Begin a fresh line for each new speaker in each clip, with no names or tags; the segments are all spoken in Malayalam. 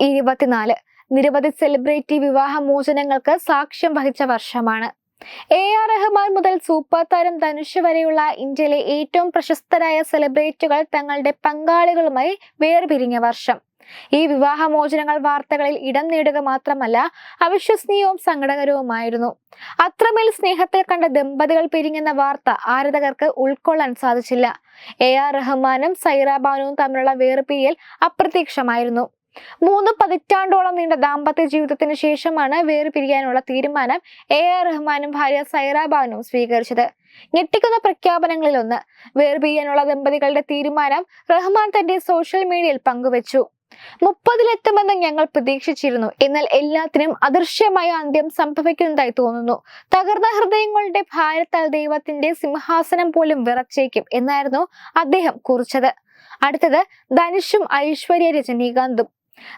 ഇരുപത്തിനാല് നിരവധി സെലിബ്രിറ്റി വിവാഹമോചനങ്ങൾക്ക് സാക്ഷ്യം വഹിച്ച വർഷമാണ്. എ ആർ റഹ്മാൻ മുതൽ സൂപ്പർ താരം ധനുഷ് വരെയുള്ള ഇന്ത്യയിലെ ഏറ്റവും പ്രശസ്തരായ സെലിബ്രിറ്റികൾ തങ്ങളുടെ പങ്കാളികളുമായി വേർപിരിഞ്ഞ വർഷം. ഈ വിവാഹമോചനങ്ങൾ വാർത്തകളിൽ ഇടം നേടുക മാത്രമല്ല അവിശ്വസനീയവും സങ്കടകരവുമായിരുന്നു. അത്രമേൽ സ്നേഹത്തിൽ കണ്ട ദമ്പതികൾ പിരിഞ്ഞെന്ന വാർത്ത ആരാധകർക്ക് ഉൾക്കൊള്ളാൻ സാധിച്ചില്ല. എ ആർ റഹ്മാനും സൈറ ബാനുവും തമ്മിലുള്ള വേർപിരിയൽ അപ്രത്യക്ഷമായിരുന്നു. മൂന്ന് പതിറ്റാണ്ടോളം നീണ്ട ദാമ്പത്യ ജീവിതത്തിന് ശേഷമാണ് വേർപിരിയാനുള്ള തീരുമാനം എ ആർ റഹ്മാനും ഭാര്യ സൈറ ബാനുവും സ്വീകരിച്ചത്. ഞെട്ടിക്കുന്ന പ്രഖ്യാപനങ്ങളിലൊന്ന് വേർപിരിയാനുള്ള ദമ്പതികളുടെ തീരുമാനം റഹ്മാൻ തന്റെ സോഷ്യൽ മീഡിയയിൽ പങ്കുവച്ചു. മുപ്പതിലെത്തുമെന്ന് ഞങ്ങൾ പ്രതീക്ഷിച്ചിരുന്നു. എന്നാൽ എല്ലാത്തിനും അദൃശ്യമായ അന്ത്യം സംഭവിക്കുന്നതായി തോന്നുന്നു. തകർന്ന ഹൃദയങ്ങളുടെ ഭാരത്താൽ ദൈവത്തിന്റെ സിംഹാസനം പോലും വിറച്ചേക്കും എന്നായിരുന്നു അദ്ദേഹം കുറിച്ചത്. അടുത്തത് ധനുഷും ഐശ്വര്യ രജനീകാന്തും.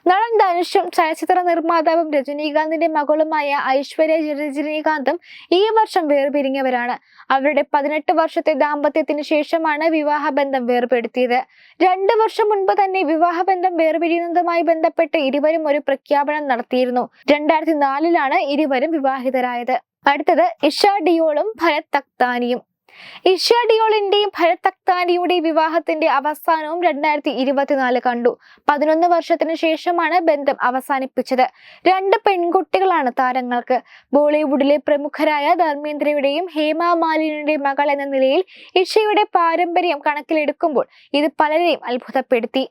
നടൻ ധനുഷും ചലച്ചിത്ര നിർമ്മാതാവും രജനീകാന്തിന്റെ മകളുമായ ഐശ്വര്യ രജനീകാന്തും ഈ വർഷം വേർപിരിഞ്ഞവരാണ്. അവരുടെ പതിനെട്ട് വർഷത്തെ ദാമ്പത്യത്തിന് ശേഷമാണ് വിവാഹബന്ധം വേർപെടുത്തിയത്. രണ്ടു വർഷം മുൻപ് തന്നെ വിവാഹബന്ധം വേർപിരിയുന്നതുമായി ബന്ധപ്പെട്ട് ഇരുവരും ഒരു പ്രഖ്യാപനം നടത്തിയിരുന്നു. രണ്ടായിരത്തി നാലിലാണ് ഇരുവരും വിവാഹിതരായത്. അടുത്തത് ഇഷ ഡിയോളും ഭരത് തക്താനിയും. ഇഷ ഡിയോളിന്റെയും ഭരത് തക്താനിയുടെയും വിവാഹത്തിന്റെ അവസാനവും രണ്ടായിരത്തി ഇരുപത്തിനാല് കണ്ടു. പതിനൊന്ന് വർഷത്തിന് ശേഷമാണ് ബന്ധം അവസാനിപ്പിച്ചത്. രണ്ട് പെൺകുട്ടികളാണ് താരങ്ങൾക്ക്. ബോളിവുഡിലെ പ്രമുഖരായ ധർമ്മേന്ദ്രയുടെയും ഹേമ മാലിനിയുടെയും മകൾ എന്ന നിലയിൽ ഇഷയുടെ പാരമ്പര്യം കണക്കിലെടുക്കുമ്പോൾ ഇത് പലരെയും അത്ഭുതപ്പെടുത്തി.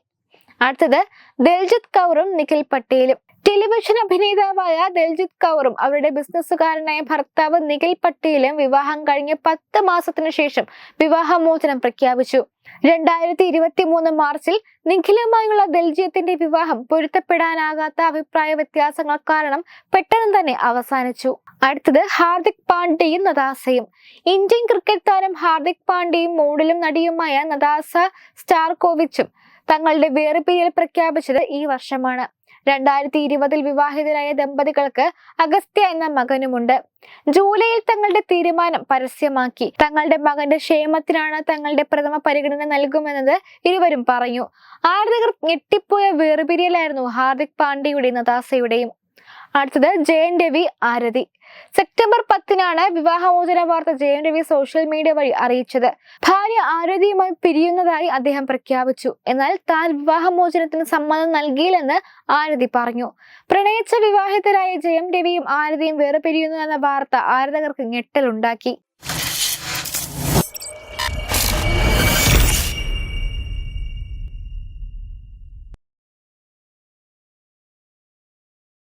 അടുത്തത് ദൽജിത് കൗറും നിഖിൽ പട്ടേലും. ടെലിവിഷൻ അഭിനേതാവായ ദൽജിത് കൗറും അവരുടെ ബിസിനസ്സുകാരനായ ഭർത്താവ് നിഖിൽ പട്ടേലും വിവാഹം കഴിഞ്ഞ് പത്ത് മാസത്തിനു ശേഷം വിവാഹമോചനം പ്രഖ്യാപിച്ചു. രണ്ടായിരത്തി ഇരുപത്തി മൂന്ന് മാർച്ചിൽ നിഖിലുമായുള്ള ദൽജിയത്തിന്റെ വിവാഹം പൊരുത്തപ്പെടാനാകാത്ത അഭിപ്രായ വ്യത്യാസങ്ങൾ കാരണം പെട്ടെന്ന് തന്നെ അവസാനിച്ചു. അടുത്തത് ഹാർദിക് പാണ്ഡ്യയും നദാസയും. ഇന്ത്യൻ ക്രിക്കറ്റ് താരം ഹാർദിക് പാണ്ഡ്യയും മോഡലും നടിയുമായ നദാസ സ്റ്റാർകോവിച്ചും തങ്ങളുടെ വേർപിരിയൽ പ്രഖ്യാപിച്ചത് ഈ വർഷമാണ്. രണ്ടായിരത്തി ഇരുപതിൽ വിവാഹിതരായ ദമ്പതികൾക്ക് അഗസ്ത്യ എന്ന മകനുമുണ്ട്. ജൂലൈയിൽ തങ്ങളുടെ തീരുമാനം പരസ്യമാക്കി. തങ്ങളുടെ മകന്റെ ക്ഷേമത്തിനാണ് തങ്ങളുടെ പ്രഥമ പരിഗണന നൽകുമെന്നത് ഇരുവരും പറഞ്ഞു. ആരാധകർ ഞെട്ടിപ്പോയ വേർപിരിയലായിരുന്നു ഹാർദിക് പാണ്ഡ്യയുടെയും നദാസയുടെയും അടുത്തത് ജയൻ രവി ആരതി. സെപ്റ്റംബർ പത്തിനാണ് വിവാഹമോചന വാർത്ത ജയൻ രവി സോഷ്യൽ മീഡിയ വഴി അറിയിച്ചത്. ഭാര്യ ആരതിയുമായി പിരിയുന്നതായി അദ്ദേഹം പ്രഖ്യാപിച്ചു. എന്നാൽ താൻ വിവാഹമോചനത്തിന് സമ്മതം നൽകിയില്ലെന്ന് ആരതി പറഞ്ഞു. പ്രണയിച്ച വിവാഹിതരായ ജയം രവിയും ആരതിയും വേറെ പിരിയുന്നു എന്ന വാർത്ത ആരാധകർക്ക് ഞെട്ടലുണ്ടാക്കി.